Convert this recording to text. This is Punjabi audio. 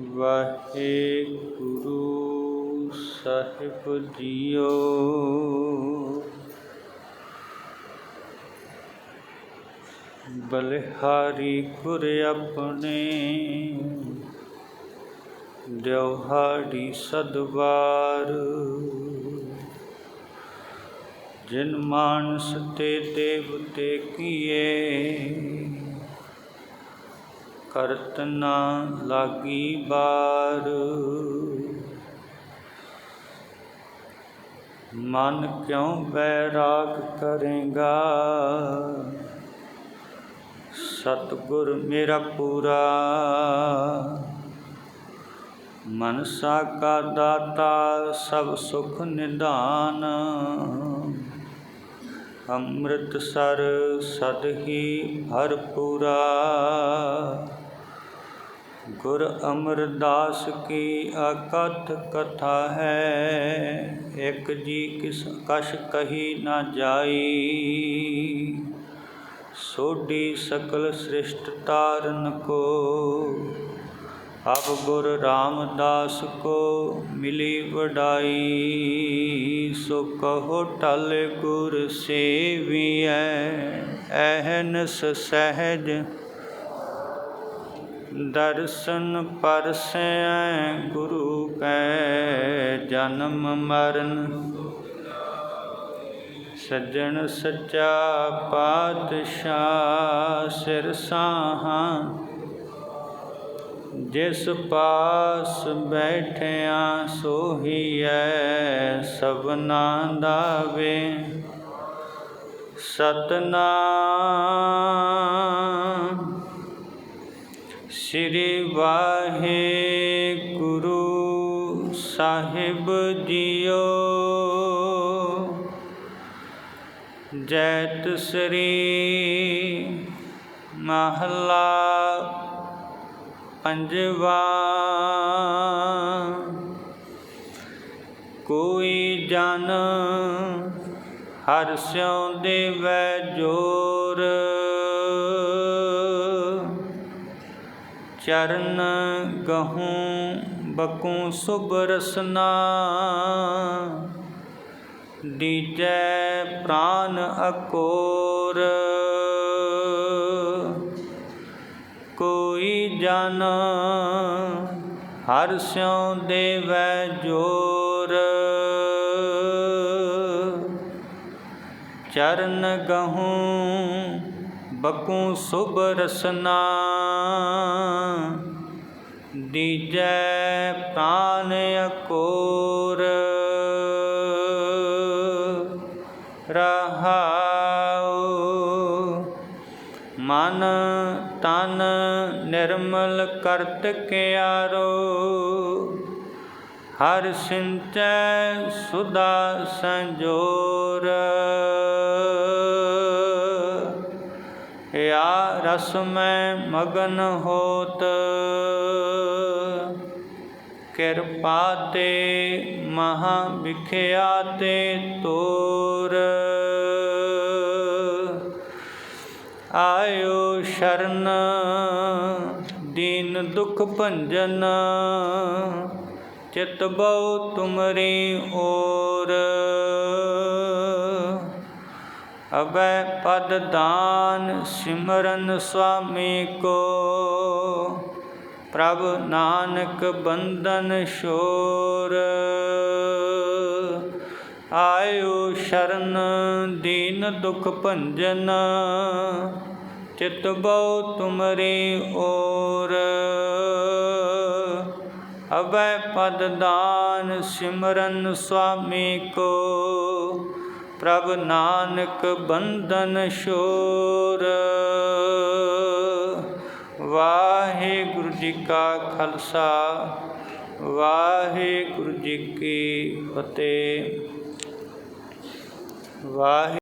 ਵਾਹਿਗੁਰੂ ਸਾਹਿਬ ਜੀਓ। ਬਲਿਹਾਰੀ ਗੁਰ ਆਪਣੇ ਦਿਵਹਾੜੀ ਸਦਵਾਰ। ਜਿਨ ਮਾਨਸ ਤੇ ਦੇਵਤੇ ਕੀਏ ਕਰਤਨਾ ਲਾਗੀ ਬਾਰ। ਮਨ ਕਿਉਂ ਬੈਰਾਗ ਕਰੇਗਾ? ਸਤਗੁਰ ਮੇਰਾ ਪੂਰਾ। ਮਨਸਾ ਕਾ ਦਾਤਾ ਸਭ ਸੁਖ ਨਿਧਾਨ। ਅੰਮ੍ਰਿਤਸਰ ਸਦ ਹੀ ਭਰਪੂਰਾ। ਗੁਰ ਅਮਰਦਾਸ ਕੀ ਅਕਥ ਕਥਾ ਹੈ? ਇੱਕ ਜੀ ਕਿਸ ਕਛ ਕਹੀ ਨਾ ਜਾਈ। ਸੋਢੀ ਸਕਲ ਸ੍ਰਿਸ਼ਟ ਤਾਰਨ ਕੋ। ਅਬ ਗੁਰ ਰਾਮਦਾਸ ਕੋ ਮਿਲੀ ਵਡਾਈ। ਸੋ ਕਹੋ ਟਲ ਗੁਰ ਸੇਵੀਐ। ਐਹਨਸ ਸਹਿਜ ਦਰਸ਼ਨ ਪਰਸੈ ਗੁਰੂ ਕੈ ਜਨਮ ਮਰਨ। ਸੱਜਣ ਸੱਚਾ ਪਾਤਸ਼ਾਹ ਸਿਰ ਸਾਹਾਂ। ਜਿਸ ਪਾਸ ਬੈਠਿਆ ਸੋਹੀਐ ਸਭਨਾ ਦਾ ਵੇ। ਸਤਨਾਮ ਸ੍ਰੀ ਵਾਹਿਗੁਰੂ ਸਾਹਿਬ ਜੀਓ। ਜੈਤ ਸ੍ਰੀ ਮਹਲਾ ਪੰਜਵਾ। ਕੋਈ ਜਨ ਹਰ ਸਿਉ ਦੇਵੈ ਜੋਰ। ਚਰਨ ਗਹੂੰ, ਬਕੂ ਸੁਭ ਰਸਨਾ। ਦੀਜੈ ਪ੍ਰਾਨ ਅਕੋਰ। ਕੋਈ ਜਨ ਹਰ ਸਿਉ ਦੇਵੈ ਜੋਰ। ਚਰਨ ਗਹੂੰ ਬਕੂ ਸੁਭ ਰਸਨਾ ਦੀਜੈ ਪ੍ਰਾਨ ਅਕੋਰ। ਰਹਾਉ ਮਨ ਤਨ ਨਿਰਮਲ ਕਰਤ ਕਿਆਰੋ। ਹਰ ਸਿੰਚੈ ਸੁਦਾ ਸੰਜੋਰ। ਰਸ ਮੈਂ ਮਗਨ ਹੋਤ। ਕਿਰਪਾ ਤੇ ਮਹਾ ਵਿਖਿਆ ਤੇ ਤੋਰ। ਆਇਓ ਸ਼ਰਨ, ਦੀਨ ਦੁਖ ਭੰਜਨ, ਚਿਤ ਬਉ ਤੁਮਰੀ ਓਰ। ਅਬੈ ਪਦ ਦਾਨ ਸਿਮਰਨ ਸੁਆਮੀ ਕੋ। ਪ੍ਰਭ ਨਾਨਕ ਬੰਧਨ ਸ਼ੋਰ ਆਇਓ ਸ਼ਰਨ ਦੀਨ ਦੁਖ ਭੰਜਨ। ਚਿਤ ਬਉ ਤੁਮਰੀ ਓਰ ਅਬੈ ਪਦ ਦਾਨ ਸਿਮਰਨ ਸੁਆਮੀ ਕੋ। ਪ੍ਰਭ ਨਾਨਕ ਬੰਧਨ ਸ਼ੋਰ ਵਾਹਿਗੁਰੂ ਜੀ ਕਾ ਖਾਲਸਾ ਵਾਹਿਗੁਰੂ ਜੀ ਕੀ ਫਤਿਹ। ਵਾਹਿ